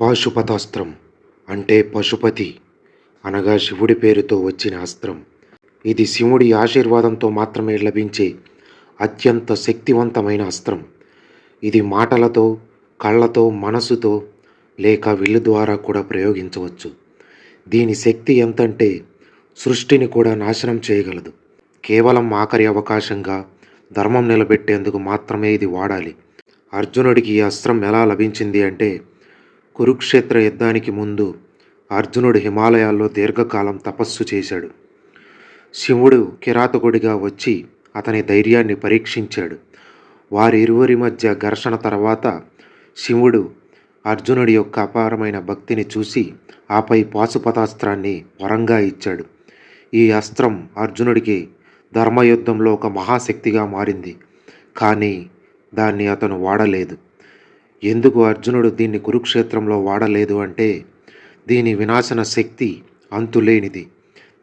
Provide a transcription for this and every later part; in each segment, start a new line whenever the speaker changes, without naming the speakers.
పాశుపతాస్త్రం అంటే పశుపతి అనగా శివుడి పేరుతో వచ్చిన అస్త్రం. ఇది శివుడి ఆశీర్వాదంతో మాత్రమే లభించే అత్యంత శక్తివంతమైన అస్త్రం. ఇది మాటలతో కళ్ళతో మనసుతో లేక విల్లు ద్వారా కూడా ప్రయోగించవచ్చు. దీని శక్తి ఎంతంటే సృష్టిని కూడా నాశనం చేయగలదు. కేవలం ఆఖరి అవకాశంగా ధర్మం నిలబెట్టేందుకు మాత్రమే ఇది వాడాలి. అర్జునుడికి ఈ అస్త్రం ఎలా లభించింది అంటే కురుక్షేత్ర యుద్ధానికి ముందు అర్జునుడు హిమాలయాల్లో దీర్ఘకాలం తపస్సు చేశాడు. శివుడు కిరాతకుడిగా వచ్చి అతని ధైర్యాన్ని పరీక్షించాడు. వారి ఇరువురి మధ్య ఘర్షణ తర్వాత శివుడు అర్జునుడి యొక్క అపారమైన భక్తిని చూసి ఆపై పాశుపతాస్త్రాన్ని వరంగా ఇచ్చాడు. ఈ అస్త్రం అర్జునుడికి ధర్మయుద్ధంలో ఒక మహాశక్తిగా మారింది. కానీ దాన్ని అతను వాడలేదు. ఎందుకు అర్జునుడు దీన్ని కురుక్షేత్రంలో వాడలేదు అంటే దీని వినాశన శక్తి అంతులేనిది.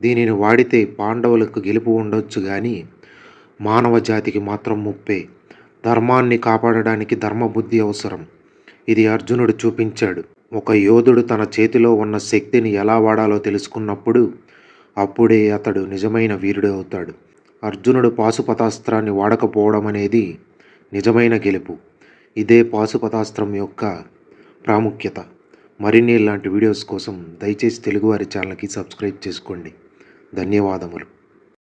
దీనిని వాడితే పాండవులకు గెలుపు ఉండొచ్చు కానీ మానవ జాతికి మాత్రం ముప్పే. ధర్మాన్ని కాపాడడానికి ధర్మబుద్ధి అవసరం. ఇది అర్జునుడు చూపించాడు. ఒక యోధుడు తన చేతిలో ఉన్న శక్తిని ఎలా వాడాలో తెలుసుకున్నప్పుడు అప్పుడే అతడు నిజమైన వీరుడు అవుతాడు. అర్జునుడు పాశుపతాస్త్రాన్ని వాడకపోవడం అనేది నిజమైన గెలుపు. ఇదే పాశుపతాస్త్రం యొక్క ప్రాముఖ్యత. మరిన్ని ఇలాంటి వీడియోస్ కోసం దయచేసి తెలుగువారి ఛానల్కి సబ్స్క్రైబ్ చేసుకోండి. ధన్యవాదములు.